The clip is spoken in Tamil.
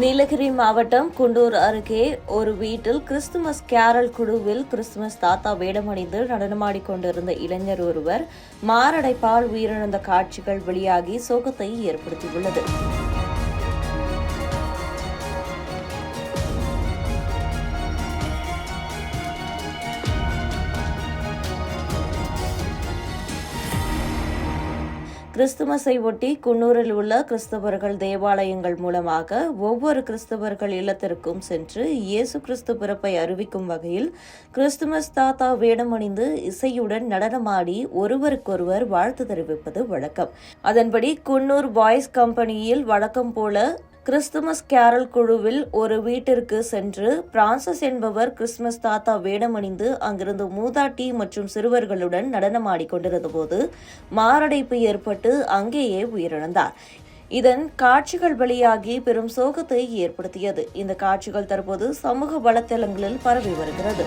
நீலகிரி மாவட்டம் குண்டூர் அருகே ஒரு வீட்டில் கிறிஸ்துமஸ் கேரல் குழுவில் கிறிஸ்துமஸ் தாத்தா வேடமணிந்து நடனமாடிக் கொண்டிருந்த இளைஞர் ஒருவர் மாரடைப்பால் உயிரிழந்த காட்சிகள் வெளியாகி சோகத்தை ஏற்படுத்தியுள்ளது. கிறிஸ்துமஸை ஒட்டி குன்னூரில் உள்ள கிறிஸ்தவர்கள் தேவாலயங்கள் மூலமாக ஒவ்வொரு கிறிஸ்தவர்கள் இல்லத்திற்கும் சென்று இயேசு கிறிஸ்து பிறப்பை அறிவிக்கும் வகையில் கிறிஸ்துமஸ் தாத்தா வேடமணிந்து இசையுடன் நடனமாடி ஒருவருக்கொருவர் வாழ்த்து தெரிவிப்பது வழக்கம். அதன்படி குன்னூர் பாய்ஸ் கம்பெனியில் வழக்கம் போல கிறிஸ்துமஸ் கேரல் குழுவில் ஒரு வீட்டிற்கு சென்று பிரான்சஸ் என்பவர் கிறிஸ்துமஸ் தாத்தா வேடமணிந்து அங்கிருந்து மூதாட்டி மற்றும் சிறுவர்களுடன் நடனமாடிக் கொண்டிருந்த போது மாரடைப்பு ஏற்பட்டு அங்கேயே உயிரிழந்தார். இதன் காட்சிகள் வெளியாகி பெரும் சோகத்தை ஏற்படுத்தியது. இந்த காட்சிகள் தற்போது சமூக வலைத்தளங்களில் பரவி வருகிறது.